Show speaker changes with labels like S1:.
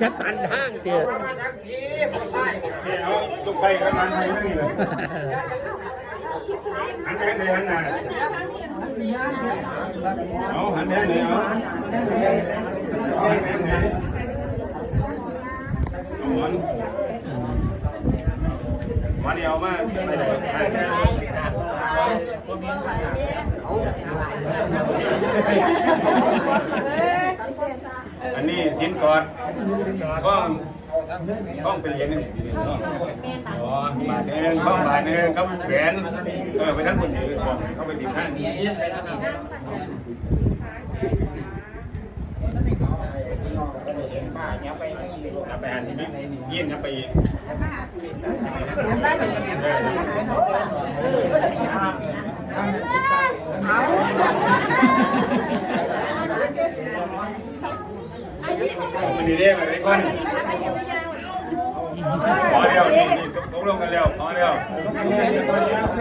S1: จะตันทางเตี้ย
S2: นี่เอาลูกไปกันมันไปนั่นนี่เลยหันไปไหนหันหน้าเอาหันไปไหนเอาเอาหันไปไหนเอาหมอนมาเดียวมาไปเลยอันนี้สิน นสอดก้องก้องเป็นเหรียญนี่อ๋อบาทหนึ่งก้องบาทหนึ่งครับแหวนเออไปทั้งคนถือบอกเขาไปติดท่านนับไปอันนี้ยื่นนับไปอีกเอา มันดีเรียกอะไรก่อนพอแล้วนี่นี่ตกลงกันแล้วพอแล้ว